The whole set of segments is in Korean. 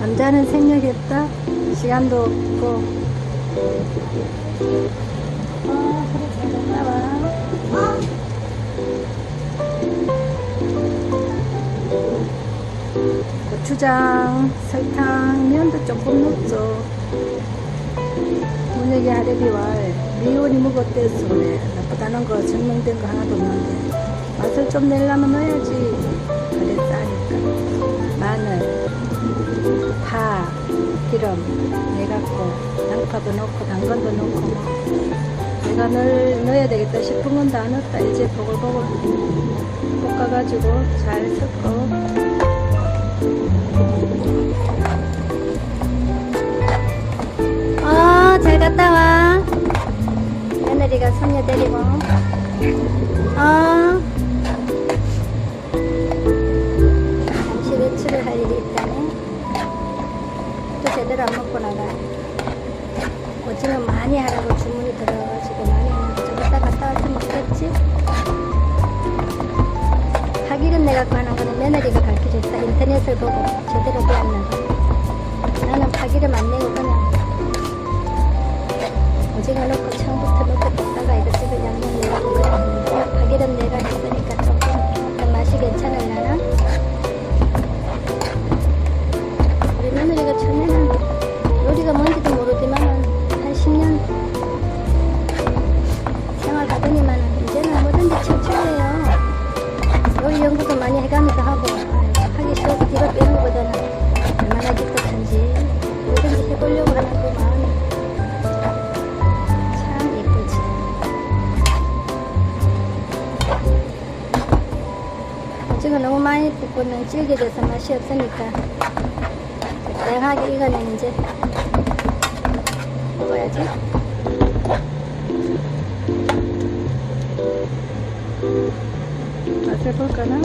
감자는 생략했다. 시간도 없고. 아, 그래, 잘 갔다 와. 고추장, 설탕, 면도 조금 넣었죠. 문혁이 하레비와 미혼이 먹었대서 그래. 나쁘다는 거 증명된 거 하나도 없는데. 맛을 좀 내려면 넣어야지. 그래, 싸니까. 마늘, 파, 기름 내갖고 양파도 넣고 당근도 넣고 뭐 내가 넣을, 넣어야 되겠다 싶은 건 다 넣었다 이제 보글보글 볶아가지고 잘 섞어 어, 잘 갔다 와. 며느리가 손녀 데리고. 어. 또 제대로 안 먹고 나가. 오징어 많이 하라고 주문이 들어가지고 많이 좀 이따 갔다 왔으면 좋겠지? 파기름 내갖고 하는 거는 며느리가 가르쳐줬다. 인터넷을 보고 제대로 배웠는데. 나는 파기름 안 내고 그냥 오징어 넣고 처음부터 넣고 오징어 너무 많이 볶으면 질겨져서 맛이 없으니까 적당하게 이거는 이제 먹어야지. 맛을 볼까나?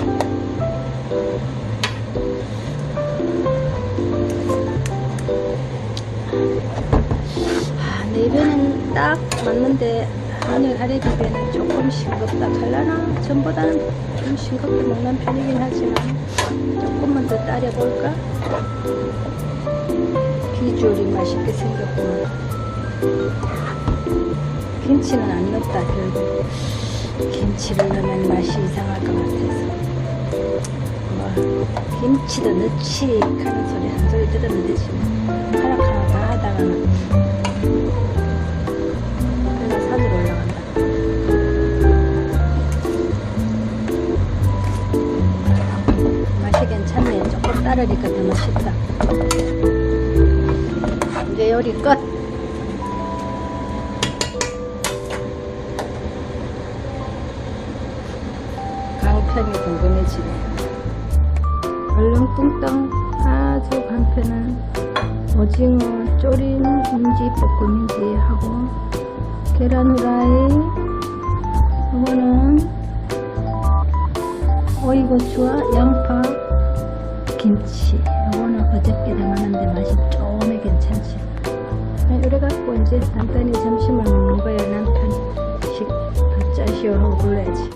아, 내 입에는 딱 맞는데 오늘 하레 비배는 조금 싱겁다 할라나? 전보다는 좀 싱겁게 먹는 편이긴 하지만 조금만 더 따려볼까? 비주얼이 맛있게 생겼구만 김치는 안 넣었다 결국 김치를 넣으면 맛이 이상할 것 같아서 뭐 김치도 넣지 하는 소리 한 소리 들었는데 지금 하락 하나 다 하다가는 괜찮네 조금 따르니까 더 맛있다 이제 요리 끝 강편이 궁금해지네. 얼렁뚱땅 아주 간편한 오징어 조림인지 볶음인지 하고 계란 후라이 이거는 오이고추와 양파 김치. 이거는 어저께 담았는데 맛이 쪼매 괜찮지. 이래 갖고 이제 간단히 점심을 먹는 거예요. 받자시오 하고 불러야지